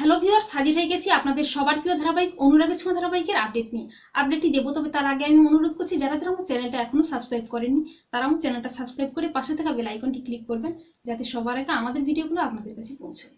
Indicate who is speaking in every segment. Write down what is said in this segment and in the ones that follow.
Speaker 1: Hello viewer হাজির হয়ে গেছি আপনাদের সবার প্রিয় ধারাবাহিক অনুরাগের ছোঁয়া ধারাবাহিকের আপডেট নিয়ে। আপডেটটি দেবো, তবে তার আগে আমি অনুরোধ করছি, যারা যারা আমার চ্যানেলটা এখনও সাবস্ক্রাইব করেনি তারা আমার চ্যানেলটা সাবস্ক্রাইব করে পাশে থাকা বেল আইকনটি ক্লিক করবেন, যাতে সবার আগে আমাদের ভিডিওগুলো আপনাদের কাছে পৌঁছয়।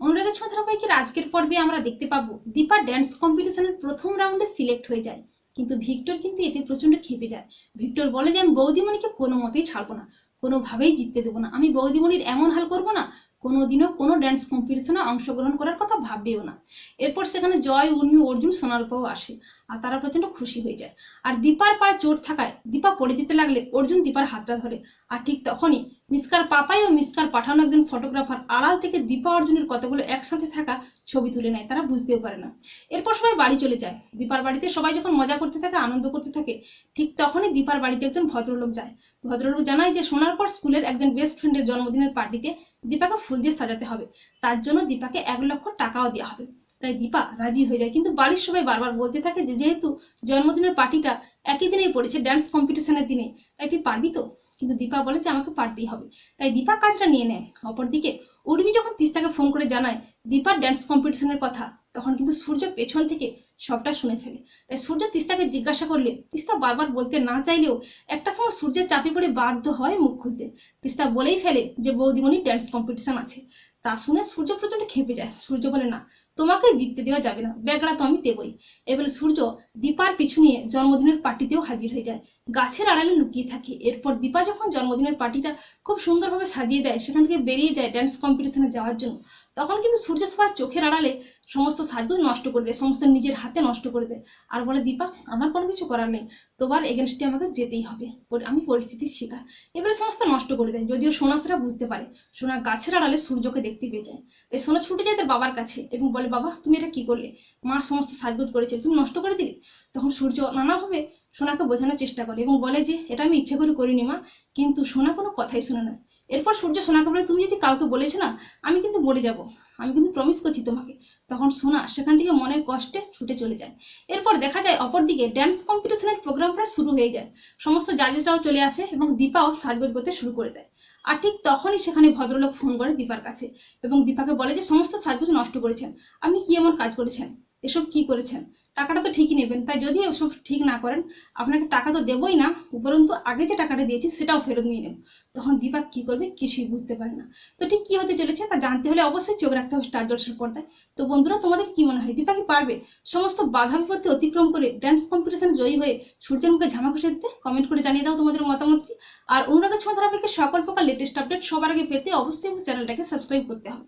Speaker 1: অনুরাগের ছোঁয়া ধারাবাহিকের আজকের পর্বে আমরা দেখতে পাবো, দীপা ড্যান্স কম্পিটিশনের প্রথম রাউন্ডে সিলেক্ট হয়ে যায়। কিন্তু ভিক্টর কিন্তু এতে প্রচণ্ড খেপে যায়। ভিক্টর বলে যে, আমি বৌদিমণিকে কোনো মতেই ছাড়বো না, কোনোভাবেই জিততে দেবো না। আমি বৌদিমণির এমন হাল করব না কোনোদিনও কোনো ড্যান্স কম্পিটিশনে অংশগ্রহণ করার কথা ভাববেও না। এরপর সেখানে জয় উর্মি অর্জুন, সোনারূপাও আসে আর তারা প্রচণ্ড খুশি হয়ে যায়। আর দীপার পায়ে চোট থাকায় দীপা পড়ে যেতে লাগলে অর্জুন দীপার হাতটা ধরে। আর ঠিক তখনই মিসকার পাপাই ও মিসকার পাঠানো একজন ফটোগ্রাফার আড়াল থেকে দীপা অর্জুনের কতগুলো একসাথে থাকা ছবি তুলে নেয় তারা বুঝতেও পারে না। এরপর সবাই বাড়ি চলে যায়। দীপার বাড়িতে সবাই যখন মজা করতে থাকে, আনন্দ করতে থাকে, ঠিক তখনই দীপার বাড়িতে একজন ভদ্রলোক যায়। ভদ্রলোক জানায় যে শোনার পর স্কুলের একজন বেস্ট ফ্রেন্ডের জন্মদিনের পার্টিতে দীপাকে ফুল দিয়ে সাজাতে হবে। তার জন্য দীপাকে এক লক্ষ টাকাও দেওয়া হবে। তাই দীপা রাজি হয়ে যায়। কিন্তু বাড়ির সবাই বারবার বলতে থাকে যে, যেহেতু জন্মদিনের পার্টিটা একই দিনেই পড়েছে ড্যান্স কম্পিটিশনের দিনে, তাই তুই পারবি তো? কিন্তু দীপা বলে যে আমাকে পারতেই হবে। তাই দীপা কাজটা নিয়ে নেয়। অপরদিকে, উর্মি যখন তিস্তাকে ফোন করে জানায় দীপার ড্যান্স কম্পিটিশনের কথা, তখন কিন্তু সূর্য পেছন থেকে সবটা শুনে ফেলে। তাই সূর্য তিস্তাকে জিজ্ঞাসা করলে, তিস্তা বারবার বলতে না চাইলেও একটা সময় সূর্যের চাপে পড়ে বাধ্য হয় মুখ খুলতে। তিস্তা বলেই ফেলে যে বৌদিমণি ড্যান্স কম্পিটিশন আছে। তা শুনে সূর্য প্রচণ্ড খেপে যায়। সূর্য বলে, না তোমাকে জিততে দেওয়া যাবে না। ব্যাগড়া তো আমি দেবই। এবারে সূর্য দীপার পিছু নিয়ে জন্মদিনের পার্টিতেও হাজির হয়ে যায়। গাছের আড়ালে লুকিয়ে থাকে। এরপর দীপা যখন জন্মদিনের পার্টিটা খুব সুন্দরভাবে সাজিয়ে দেয়, সেখান থেকে বেরিয়ে যায় ড্যান্স কম্পিটিশনে যাওয়ার জন্য। তখন কিন্তু সূর্য সবার চোখের আড়ালে সমস্ত সাজগুলো নষ্ট করে দেয়, সমস্ত নিজের হাতে নষ্ট করে দেয়। আর বলে, দীপা, আমার কোনো কিছু করার নেই। তোমার এগেনস্টে আমাকে যেতেই হবে। আমি পরিস্থিতির শিকার। এবারে সমস্ত নষ্ট করে দেয়। যদিও সোনা সেটা বুঝতে পারে। সোনা গাছের আড়ালে সূর্যকে দেখতে পেয়ে যায়। তাই সোনা ছুটে যায় তার বাবার কাছে এবং বলে বাবা, তুমি এটা কি করলে? মা সমস্ত সাজগোজ করেছিল, তুমি নষ্ট করে দিলে? তখন সূর্য নানাভাবে সোনাকে বোঝানোর চেষ্টা করে এবং বলে যে, এটা আমি ইচ্ছে করে করিনি মা, কিন্তু সোনা কোনো কথাই শোনে না। এরপর সূর্য সোনাকে বলে, তুমি যদি কাউকে বলেছ না, আমি কিন্তু মরে যাব। আমি কিন্তু প্রমিস করছি তোমাকে, তখন সোনা সেখান থেকে মনের কষ্টে ছুটে চলে যায়। এরপর দেখা যায় অপরদিকে ড্যান্স কম্পিটিশনের প্রোগ্রাম প্রায় শুরু হয়ে যায়। সমস্ত জাজেসরাও চলে আসে এবং দীপাও সাজগোজ করতে শুরু করে দেয়। আর ঠিক তখনই সেখানে ভদ্রলোক ফোন করে দীপার কাছে এবং দীপাকে বলে যে, সমস্ত সাজগোজ নষ্ট করেছেন। আপনি কি এমন কাজ করেছেন? এসব কি করেছেন? টাকাটা তো ঠিকই নেবেন, তাই যদি এসব ঠিক না করেন, আপনাকে টাকা তো দেবই না, উপরন্তু আগে যে টাকাটা দিয়েছি সেটাও ফেরত নিয়ে নেব। তখন দীপা কি করবে কিছুই বুঝতে পারে না। তো ঠিক কি হতে চলেছে তা জানতে হলে অবশ্যই চোখ রাখতে হবে স্টার জলসের পর্দায়। তো বন্ধুরা, তোমাদের কি মনে হয়? দীপা কি পারবে সমস্ত বাধা বিপত্তি অতিক্রম করে ড্যান্স কম্পিটিশন জয়ী হয়ে সূর্যের মুখে ঝামা ঘষে দিতে কমেন্ট করে জানিয়ে দাও তোমাদের মতামতটি আর অনুরাগের ছোঁয়া ধারাবাহিকের সকল প্রকার লেটেস্ট আপডেট সবার আগে পেতে অবশ্যই চ্যানেলটাকে সাবস্ক্রাইব করতে হবে।